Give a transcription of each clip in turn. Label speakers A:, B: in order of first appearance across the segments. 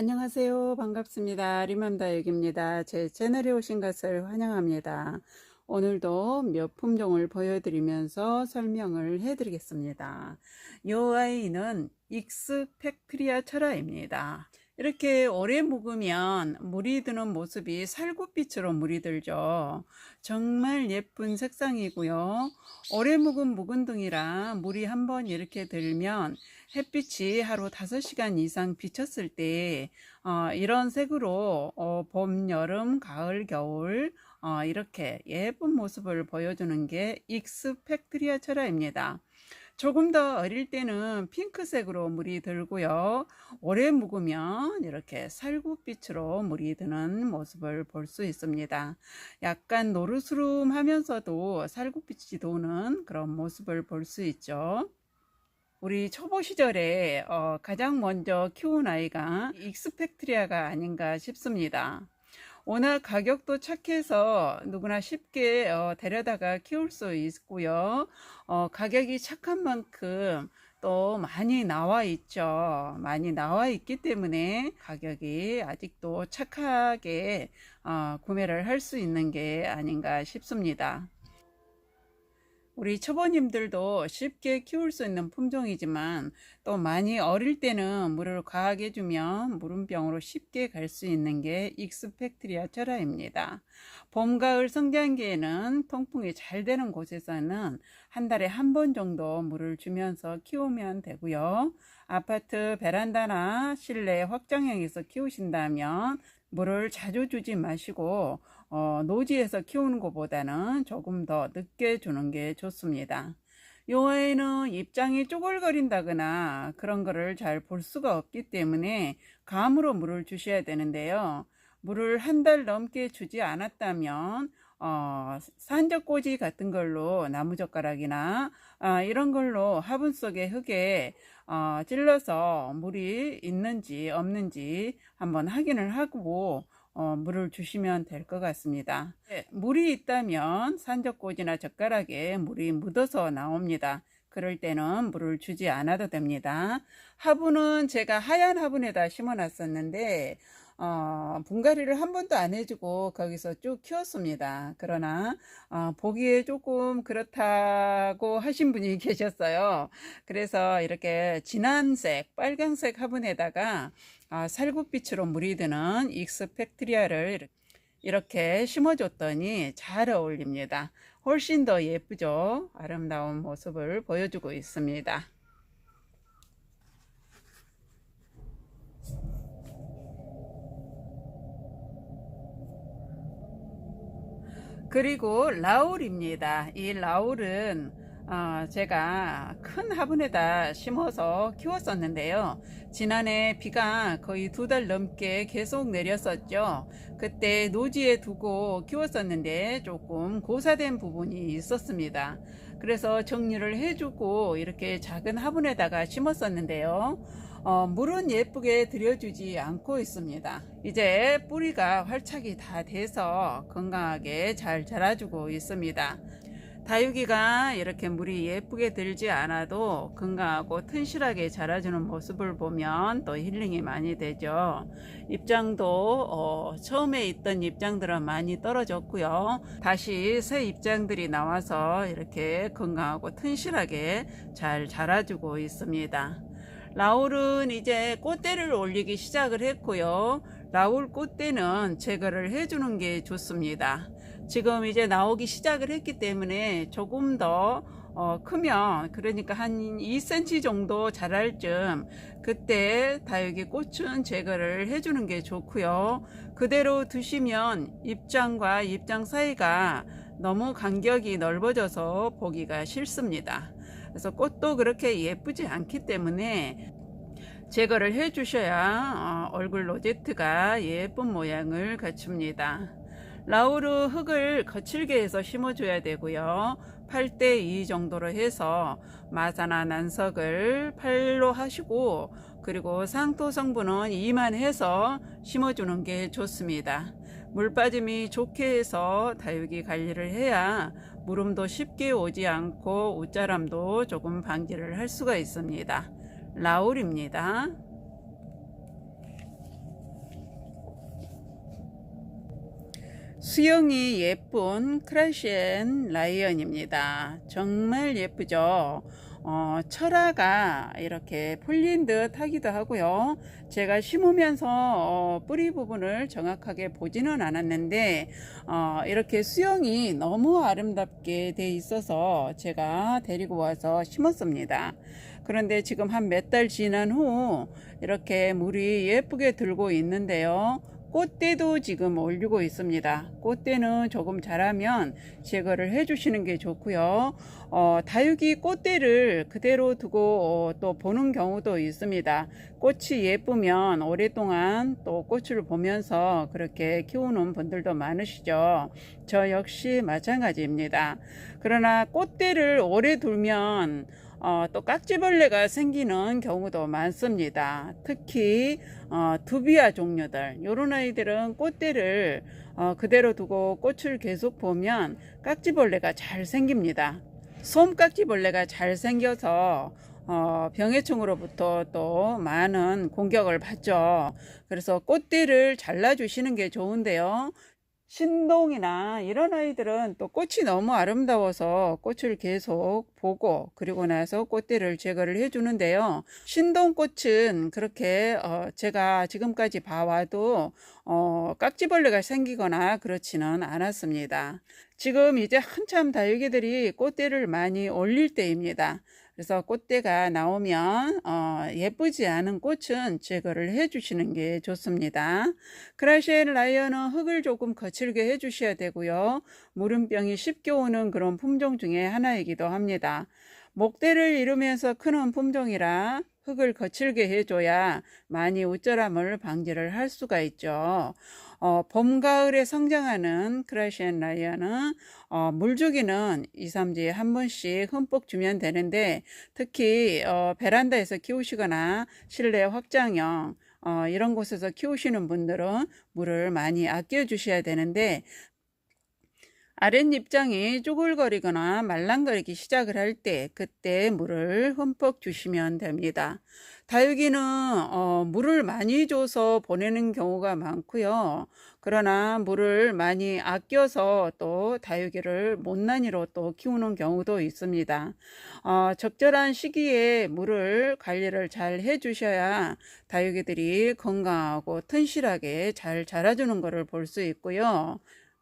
A: 안녕하세요. 반갑습니다. 리맘다육입니다. 제 채널에 오신 것을 환영합니다. 오늘도 몇 품종을 보여드리면서 설명을 해드리겠습니다. 이 아이는 익스펙트리아 철화입니다. 이렇게 오래 묵으면 물이 드는 모습이 살구빛으로 물이 들죠. 정말 예쁜 색상이고요. 오래 묵은 묵은둥이라 물이 한번 이렇게 들면 햇빛이 하루 5시간 이상 비쳤을 때 어, 이런 색으로 어, 봄, 여름, 가을, 겨울 어, 이렇게 예쁜 모습을 보여주는 게 익스펙트리아 철화입니다. 조금 더 어릴 때는 핑크색으로 물이 들고요. 오래 묵으면 이렇게 살구빛으로 물이 드는 모습을 볼 수 있습니다. 약간 노르스름 하면서도 살구빛이 도는 그런 모습을 볼 수 있죠. 우리 초보 시절에 어, 가장 먼저 키운 아이가 익스펙트리아가 아닌가 싶습니다. 워낙 가격도 착해서 누구나 쉽게 어, 데려다가 키울 수 있고요. 어, 가격이 착한 만큼 또 많이 나와 있죠. 많이 나와 있기 때문에 가격이 아직도 착하게 어, 구매를 할 수 있는 게 아닌가 싶습니다. 우리 초보님들도 쉽게 키울 수 있는 품종이지만 또 많이 어릴 때는 물을 과하게 주면 물음병으로 쉽게 갈 수 있는 게 익스펙트리아 철화입니다. 봄, 가을 성장기에는 통풍이 잘 되는 곳에서는 한 달에 한 번 정도 물을 주면서 키우면 되고요. 아파트 베란다나 실내 확장형에서 키우신다면 물을 자주 주지 마시고 어, 노지에서 키우는 것보다는 조금 더 늦게 주는 게 좋습니다. 요 아이는 입장이 쪼글거린다거나 그런 거를 잘 볼 수가 없기 때문에 감으로 물을 주셔야 되는데요. 물을 한 달 넘게 주지 않았다면 어, 산적꽂이 같은 걸로 나무젓가락이나 어, 이런 걸로 화분 속에 흙에 어, 찔러서 물이 있는지 없는지 한번 확인을 하고 어, 물을 주시면 될 것 같습니다. 네, 물이 있다면 산적꽂이나 젓가락에 물이 묻어서 나옵니다. 그럴 때는 물을 주지 않아도 됩니다. 화분은 제가 하얀 화분에다 심어 놨었는데 어, 분갈이를 한 번도 안 해주고 거기서 쭉 키웠습니다. 그러나 어, 보기에 조금 그렇다고 하신 분이 계셨어요. 그래서 이렇게 진한색, 빨간색 화분에다가 어, 살구빛으로 물이 드는 익스펙트리아를 이렇게 심어줬더니 잘 어울립니다. 훨씬 더 예쁘죠? 아름다운 모습을 보여주고 있습니다. 그리고 라울입니다. 이 라울은 어, 제가 큰 화분에다 심어서 키웠었는데요. 지난해 비가 거의 두 달 넘게 계속 내렸었죠. 그때 노지에 두고 키웠었는데 조금 고사된 부분이 있었습니다. 그래서 정리를 해주고 이렇게 작은 화분에다가 심었었는데요. 어, 물은 예쁘게 들여주지 않고 있습니다. 이제 뿌리가 활착이 다 돼서 건강하게 잘 자라주고 있습니다. 다육이가 이렇게 물이 예쁘게 들지 않아도 건강하고 튼실하게 자라주는 모습을 보면 또 힐링이 많이 되죠. 입장도 어, 처음에 있던 입장들은 많이 떨어졌고요. 다시 새 입장들이 나와서 이렇게 건강하고 튼실하게 잘 자라주고 있습니다. 라울은 이제 꽃대를 올리기 시작을 했고요. 라울 꽃대는 제거를 해주는 게 좋습니다. 지금 이제 나오기 시작을 했기 때문에 조금 더 어, 크면 그러니까 한 2cm 정도 자랄 쯤 그때 다육이 꽃은 제거를 해주는 게 좋고요. 그대로 두시면 입장과 입장 사이가 너무 간격이 넓어져서 보기가 싫습니다. 그래서 꽃도 그렇게 예쁘지 않기 때문에 제거를 해 주셔야 어, 얼굴 로제트가 예쁜 모양을 갖춥니다. 라우르 흙을 거칠게 해서 심어 줘야 되고요. 8대2 정도로 해서 마사나 난석을 8로 하시고 그리고 상토 성분은 2만 해서 심어주는 게 좋습니다. 물 빠짐이 좋게 해서 다육이 관리를 해야 물음도 쉽게 오지 않고 옷자람도 조금 방지를 할 수가 있습니다. 라울입니다. 수영이 예쁜 크라시엔 라이언입니다. 정말 예쁘죠? 어, 철화가 이렇게 풀린 듯 하기도 하고요. 제가 심으면서 어, 뿌리 부분을 정확하게 보지는 않았는데 어, 이렇게 수영이 너무 아름답게 돼 있어서 제가 데리고 와서 심었습니다. 그런데 지금 한 몇 달 지난 후 이렇게 물이 예쁘게 들고 있는데요. 꽃대도 지금 올리고 있습니다. 꽃대는 조금 자라면 제거를 해주시는 게 좋고요. 어, 다육이 꽃대를 그대로 두고 어, 또 보는 경우도 있습니다. 꽃이 예쁘면 오랫동안 또 꽃을 보면서 그렇게 키우는 분들도 많으시죠. 저 역시 마찬가지입니다. 그러나 꽃대를 오래 두면 어, 또 깍지벌레가 생기는 경우도 많습니다. 특히 어, 두비아 종류들 이런 아이들은 꽃대를 어, 그대로 두고 꽃을 계속 보면 깍지벌레가 잘 생깁니다. 솜깍지벌레가 잘 생겨서 어, 병해충으로부터 또 많은 공격을 받죠. 그래서 꽃대를 잘라주시는 게 좋은데요. 신동이나 이런 아이들은 또 꽃이 너무 아름다워서 꽃을 계속 보고 그리고 나서 꽃대를 제거를 해주는데요. 신동꽃은 그렇게 어 제가 지금까지 봐와도 어 깍지벌레가 생기거나 그렇지는 않았습니다. 지금 이제 한참 다육이들이 꽃대를 많이 올릴 때입니다. 그래서 꽃대가 나오면 어, 예쁘지 않은 꽃은 제거를 해주시는 게 좋습니다. 크라시엘 라이언은 흙을 조금 거칠게 해주셔야 되고요. 무름병이 쉽게 오는 그런 품종 중에 하나이기도 합니다. 목대를 이루면서 크는 품종이라 흙을 거칠게 해줘야 많이 우절함을 방지를 할 수가 있죠. 어, 봄, 가을에 성장하는 크라시엔 라이언은 어, 물주기는 2, 3주에 한 번씩 흠뻑 주면 되는데 특히 어, 베란다에서 키우시거나 실내 확장형 어, 이런 곳에서 키우시는 분들은 물을 많이 아껴 주셔야 되는데 아랫잎장이 쭈글거리거나 말랑거리기 시작을 할 때 그때 물을 흠뻑 주시면 됩니다. 다육이는 어, 물을 많이 줘서 보내는 경우가 많고요. 그러나 물을 많이 아껴서 또 다육이를 못난이로 또 키우는 경우도 있습니다. 어, 적절한 시기에 물을 관리를 잘 해주셔야 다육이들이 건강하고 튼실하게 잘 자라주는 것을 볼 수 있고요.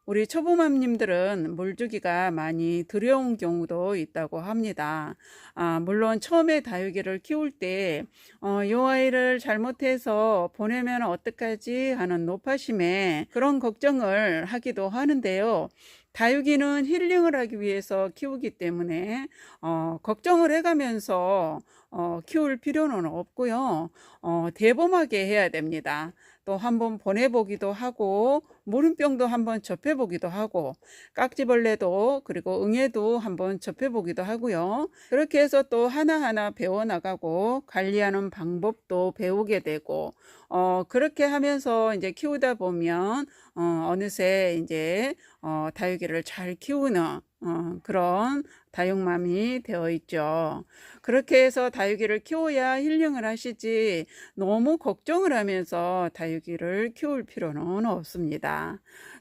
A: 우리 초보맘님들은 물주기가 많이 두려운 경우도 있다고 합니다. 아, 물론 처음에 다육이를 키울 때, 어, 요 아이를 잘못해서 보내면 어떡하지 하는 노파심에 그런 걱정을 하기도 하는데요. 다육이는 힐링을 하기 위해서 키우기 때문에, 어, 걱정을 해가면서, 어, 키울 필요는 없고요. 어, 대범하게 해야 됩니다. 또 한번 보내보기도 하고 물음병도 한번 접해보기도 하고 깍지벌레도 그리고 응애도 한번 접해보기도 하고요. 그렇게 해서 또 하나하나 배워나가고 관리하는 방법도 배우게 되고 어, 그렇게 하면서 이제 키우다 보면 어, 어느새 이제 어, 다육이를 잘 키우는 어, 그런 다육맘이 되어 있죠. 그렇게 해서 다육이를 키워야 힐링을 하시지 너무 걱정을 하면서 다육이를 키울 필요는 없습니다.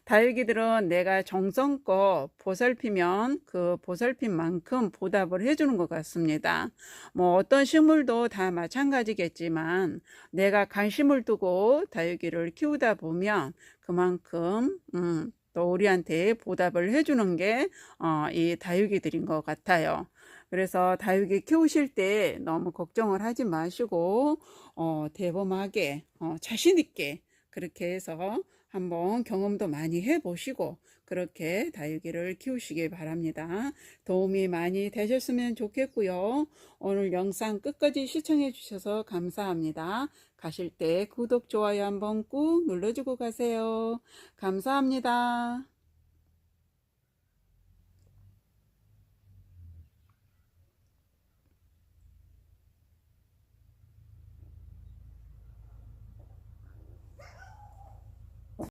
A: 다육이들은 내가 정성껏 보살피면 그 보살핀 만큼 보답을 해주는 것 같습니다. 뭐 어떤 식물도 다 마찬가지겠지만 내가 관심을 두고 다육이를 키우다 보면 그만큼 음, 또 우리한테 보답을 해주는 게이 어, 다육이들인 것 같아요. 그래서 다육이 키우실 때 너무 걱정을 하지 마시고 어, 대범하게 어, 자신 있게 그렇게 해서 한번 경험도 많이 해보시고 그렇게 다육이를 키우시기 바랍니다. 도움이 많이 되셨으면 좋겠고요. 오늘 영상 끝까지 시청해 주셔서 감사합니다. 가실 때 구독, 좋아요 한번 꾹 눌러주고 가세요. 감사합니다.